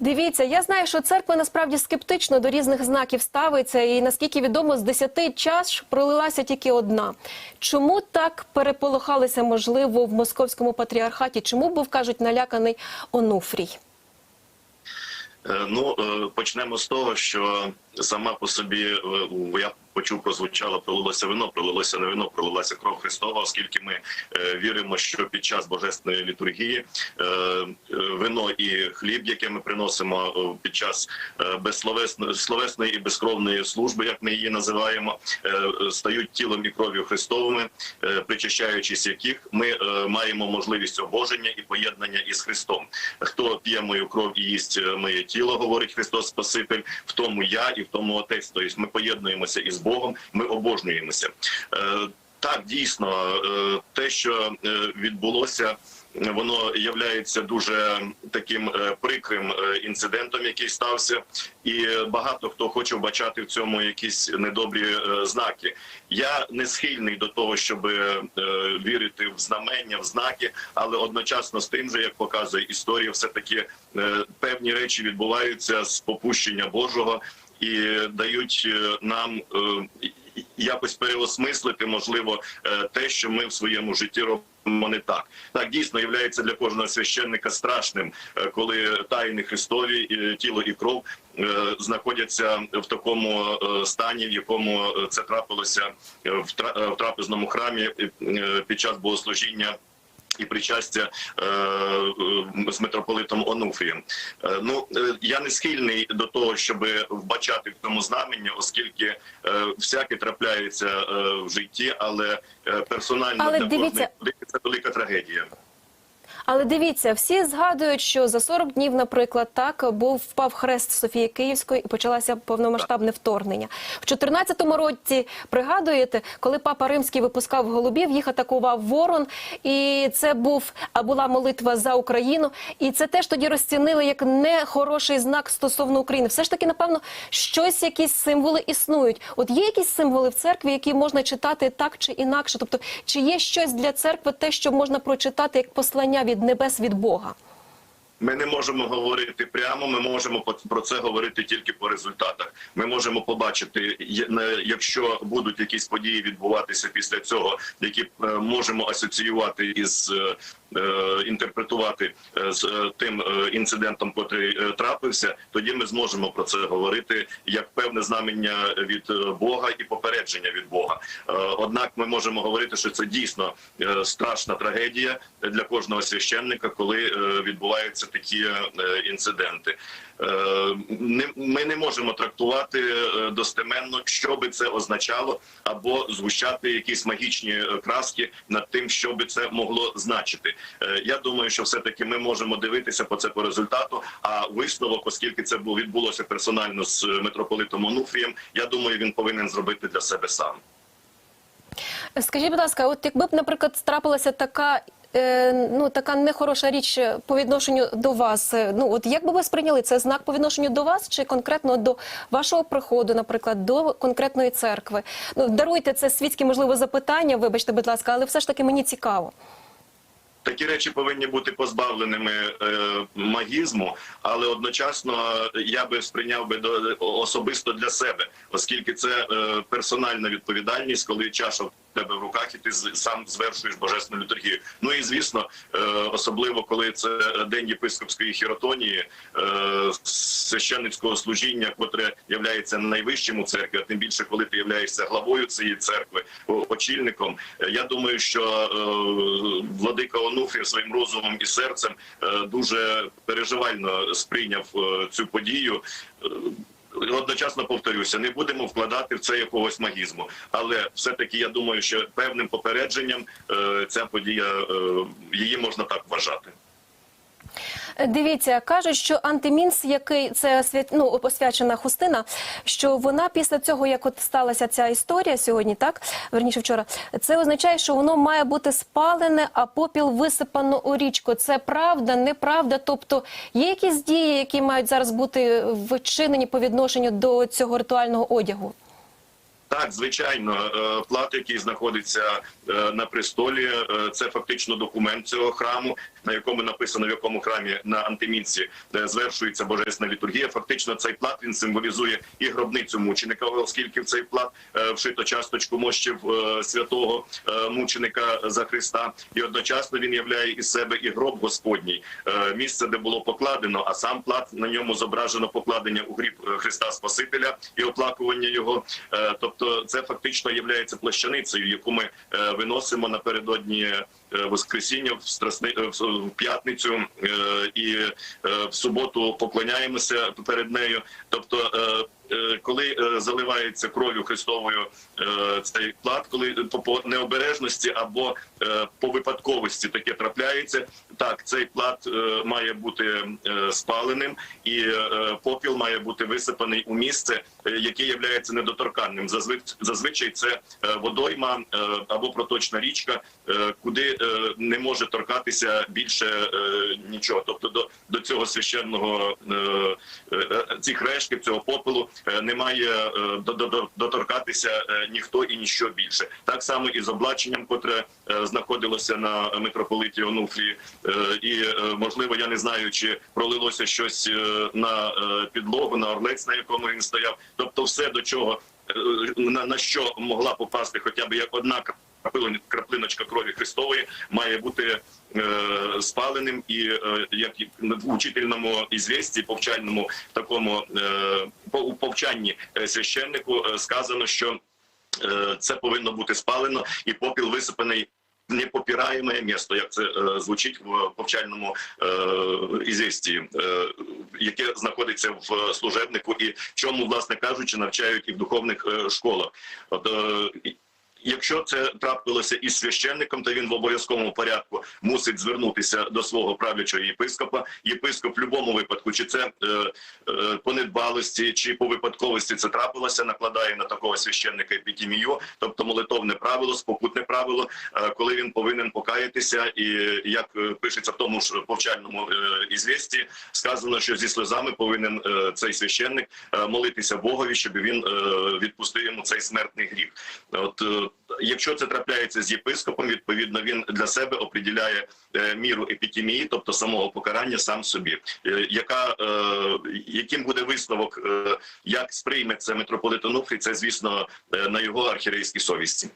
Дивіться, я знаю, що церква насправді скептично до різних знаків ставиться, і наскільки відомо, з десяти чаш пролилася тільки одна. Чому так переполохалися, можливо, в московському патріархаті? Чому був кажуть наляканий Онуфрій? Е, Ну е, почнемо з того, що сама по собі е, я почув, прозвучало пролилося вино, пролилося не вино, пролилася кров Христова, оскільки ми е, віримо, що під час божественної літургії е, е, вино і хліб, яке ми приносимо е, під час е, безсловесної словесної і безкровної служби, як ми її називаємо, е, стають тілом і кров'ю Христовими, е, причащаючись яких ми е, маємо можливість обоження і поєднання із Христом. Хто п'є мою кров і їсть моє тіло, говорить Христос Спаситель, в тому я і в тому Отець. Тобто ми поєднуємося із Богом, ми обожнюємося. Е, Так, дійсно, е, те, що е, відбулося. Воно являється дуже таким прикрим інцидентом, який стався, і багато хто хоче вбачати в цьому якісь недобрі знаки. Я не схильний до того, щоб вірити в знамення, в знаки, але одночасно з тим же, як показує історія, все таки певні речі відбуваються з попущення Божого і дають е, нам е, якось переосмислити, можливо, е, те, що ми в своєму житті робимо не так. Так дійсно є для кожного священника страшним, коли тайни Христові, тіло і кров знаходяться в такому стані, в якому це трапилося в тра- трапезному храмі під час богослужіння і причастя е, е, з митрополитом Онуфрієм. Е, ну е, я не схильний до того, щоб вбачати в цьому знамені, оскільки е, всяке трапляється е, в житті, але персонально Але для дивіться- кожної людини це велика трагедія. Але дивіться, всі згадують, що за 40 днів, наприклад, так був впав хрест Софії Київської і почалося повномасштабне вторгнення. В 14-му році пригадуєте, коли папа Римський випускав голубів, їх атакував ворон, і це був а була молитва за Україну. І це теж тоді розцінили як нехороший знак стосовно України. Все ж таки, напевно, щось, якісь символи існують. От є якісь символи в церкві, які можна читати так чи інакше. Тобто, чи є щось для церкви, те, що можна прочитати як послання від небес від Бога? Ми не можемо говорити прямо. Ми можемо про це говорити тільки по результатах. Ми можемо побачити, якщо будуть якісь події відбуватися після цього, які е, можемо асоціювати із е, інтерпретувати е, з е, тим е, інцидентом, котрий е, трапився. Тоді ми зможемо про це говорити як певне знамення від е, Бога і попередження від Бога. Е, Однак ми можемо говорити, що це дійсно е, страшна трагедія для кожного священника, коли е, відбуваються такі е, інциденти. Е, Ми не можемо трактувати е, достеменно, що би це означало, або згущати якісь магічні е, краски над тим, що би це могло значити. Е, Я думаю, що все таки ми можемо дивитися по це по результату. А висновок, оскільки це було відбулося персонально з е, митрополитом Онуфрієм, я думаю, він повинен зробити для себе сам. Скажіть, будь ласка, от якби б, наприклад, трапилася така. е, Ну, така нехороша річ по відношенню до вас. Ну, от як би ви сприйняли це знак по відношенню до вас, чи конкретно до вашого приходу, наприклад, до конкретної церкви? Ну, даруйте це світське, можливо, запитання, вибачте, будь ласка, але все ж таки мені цікаво. Такі речі повинні бути позбавленими е, магізму, але одночасно я би сприйняв би до особисто для себе, оскільки це е, персональна відповідальність, коли чаша тебе в руках, і ти сам звершуєш божественну літургію. Ну і звісно, е, особливо коли це день єпископської хіротонії, е, священницького служіння, котре являється найвищим у церкві, а тим більше, коли ти являєшся главою цієї церкви, очільником. Е, Я думаю, що владика Онуфрій своїм розумом і серцем дуже переживально сприйняв цю подію. Одночасно повторюся, не будемо вкладати в це якогось магізму, але все-таки я думаю, що певним попередженням е, ця подія е, її можна так вважати. Дивіться, кажуть, що антимінс, який це свят... ну, посвячена хустина, що вона після цього, як от сталася ця історія сьогодні, так верніше вчора, це означає, що воно має бути спалене, а попіл висипано у річку. Це правда, неправда. Тобто є якісь дії, які мають зараз бути вчинені по відношенню до цього ритуального одягу. Так, звичайно, е, плат, який знаходиться е, на престолі, е, це фактично документ цього храму, на якому написано в якому храмі на антимінці звершується божественна літургія. Фактично, цей плат він символізує і гробницю мученика, оскільки в цей плат вшито часточку мощів святого мученика за Христа, і одночасно він являє із себе і гроб Господній, місце, де було покладено, а сам плат на ньому зображено покладення у гріб Христа Спасителя і оплакування його. Е, Тобто, це фактично є плащаницею, яку ми е, виносимо напередодні Воскресіння в страсни е, в- п'ятницю е, і е, в суботу поклоняємося перед нею. Тобто, е, е, коли е, заливається кров'ю Христовою е, цей плат, коли по, необережності або е, по випадковості таке трапляється, так цей плат е, має бути е, спаленим, і е, попіл має бути висипаний у місце, е, яке є недоторканним. Зазвич- зазвичай це е, водойма е, або проточна річка, е, куди е, не може торкатися більше е, нічого. Тобто до, до цього священного е, е, цих рештків, цього попелу е, не має е, до- до- до- доторкатися е, ніхто і ніщо більше. Так само і з облаченням, котре е, знаходилося на митрополиті Онуфрії, Е, і е, можливо, я не знаю, чи пролилося щось е, на е, підлогу, на орлець, на якому він стояв. Тобто, все до чого е, на, на що могла попасти, хоча б як одна краплиночка крові Христової, має бути е, спаленим і е, як в учительному ізвісті, повчальному такому е, по- повчанні священнику сказано, що це повинно бути спалено і попіл висипаний. Непопираєме місто, як це звучить в повчальному ізвісті, яке знаходиться в служебнику, і чому, власне кажучи, навчають і в духовних школах. Якщо це трапилося із священником, то він в обов'язковому порядку мусить звернутися до свого правлячого єпископа. Єпископ в будь-якому випадку, чи це е, е, по недбалості, чи по випадковості це трапилося, накладає на такого священника епітімію, тобто молитовне правило, спокутне правило, е, коли він повинен покаятися, і як е, пишеться в тому ж повчальному е, ізвісті, сказано, що зі сльозами повинен е, цей священник е, молитися Богові, щоб він е, відпустив йому цей смертний гріх. От е, якщо це трапляється з єпископом, відповідно він для себе определяє е, міру епітемії, тобто самого покарання сам собі. Е, Яка е, яким буде висновок, як сприйме це митрополит Онуфрій, це звісно на його архірейській совісті.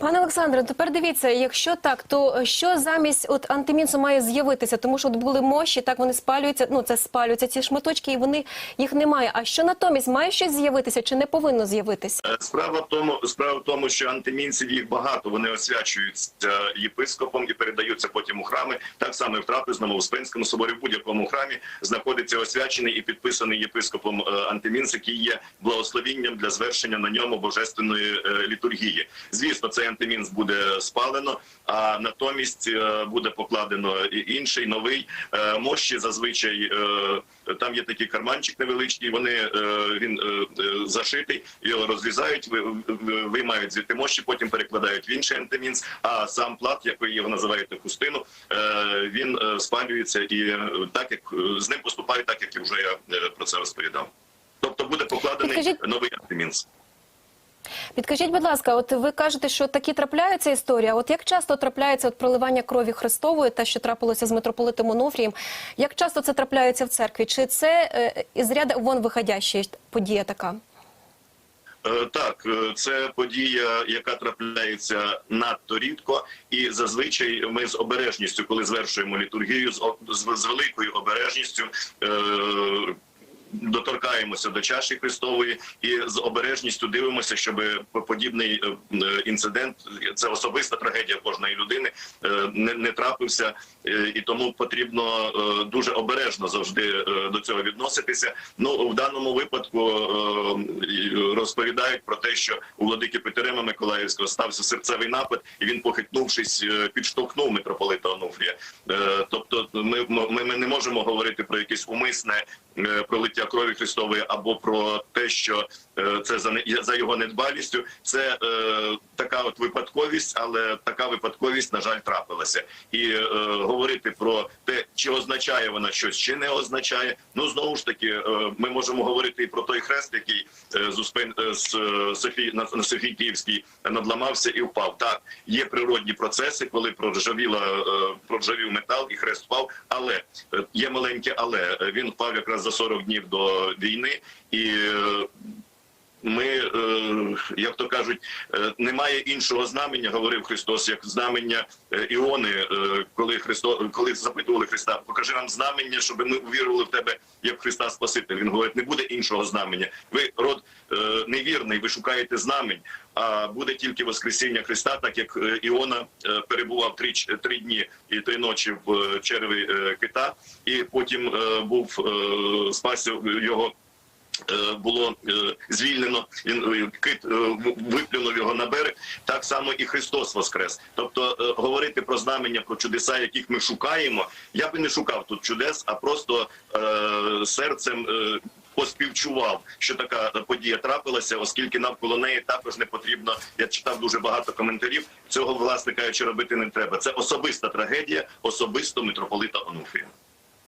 Пане Олександре, тепер дивіться, якщо так, то що замість от антимінсу має з'явитися? Тому що от були мощі, так вони спалюються. Ну це спалюються ці шматочки, і вони їх немає. А що натомість має щось з'явитися чи не повинно з'явитися? Е, Справа в тому, справа в тому, що антимінців їх багато. Вони освячуються єпископом і передаються потім у храми. Так само і в трапезному, Успенському соборі, в будь-якому храмі знаходиться освячений і підписаний єпископом е, антимінц, який є благословінням для звершення на ньому божественної е, літургії. Звісно, цей антимінц буде спалено, а натомість е, буде покладено інший новий Е, мощі. Зазвичай е, там є такий карманчик невеличкий. Вони він зашитий, його розрізають, ви- ви- виймають звідти мощі, потім перекладають в інший антимінц. А сам плат, як ви його називаєте хустину, він спалюється і так як з ним поступають, так як вже я про це розповідав. Тобто буде покладений Підкажіть- новий антимінц. Підкажіть, будь ласка, от ви кажете, що такі трапляються історії. От як часто трапляється от проливання крові Христової, те, що трапилося з митрополитом Онуфрієм, як часто це трапляється в церкві? Чи це е, із ряда вон виходяща подія така? Е, Так, е, це подія, яка трапляється надто рідко, і зазвичай ми з обережністю, коли звершуємо літургію, з, великою обережністю. Е- Доторкаємося до чаші Христової і з обережністю дивимося, щоб подібний е, е, інцидент це особиста трагедія кожної людини е, не, трапився, і тому потрібно дуже обережно завжди до цього відноситися. Ну в даному випадку розповідають про те, що у владики Петерема Миколаївського стався серцевий напад, і він, похитнувшись, підштовхнув митрополита Онуфрія. Тобто, ми, ми, не можемо говорити про якесь умисне пролиття пролиття крові Христової, або про те, що е, це за за його недбалістю. Це е, така от випадковість, але така випадковість, на жаль, трапилася. І е, говорити про те, чи означає вона щось, чи не означає. Ну знову ж таки, ми можемо говорити і про той хрест, який е, з Софії на, на Київській надламався і впав. Так, є природні процеси, коли проржавіла е, проржавів метал і хрест впав. Але є маленьке, але він впав якраз за 40 днів до війни і. Ми, е, як то кажуть, е, немає іншого знамення, говорив Христос, як знамення е, Іони, коли Христо, коли запитували Христа, покажи нам знамення, щоб ми увірували в тебе як Христа Спаситель. Він говорить, не буде іншого знамення. Ви род невірний, ви шукаєте знамень, а буде тільки Воскресіння Христа, так як Іона перебував три, три дні і три ночі в череві е, кита, і потім був спасся його було е, звільнено, він е, кит е, виплюнув його на берег. Так само і Христос воскрес. Тобто е, говорити про знамення, про чудеса, яких ми шукаємо. Я би не шукав тут чудес, а просто е, серцем. Е, Поспівчував, що така подія трапилася, оскільки навколо неї також не потрібно. Я читав дуже багато коментарів. Цього власне кажучи, робити не треба. Це особиста трагедія, особисто митрополита Онуфрія.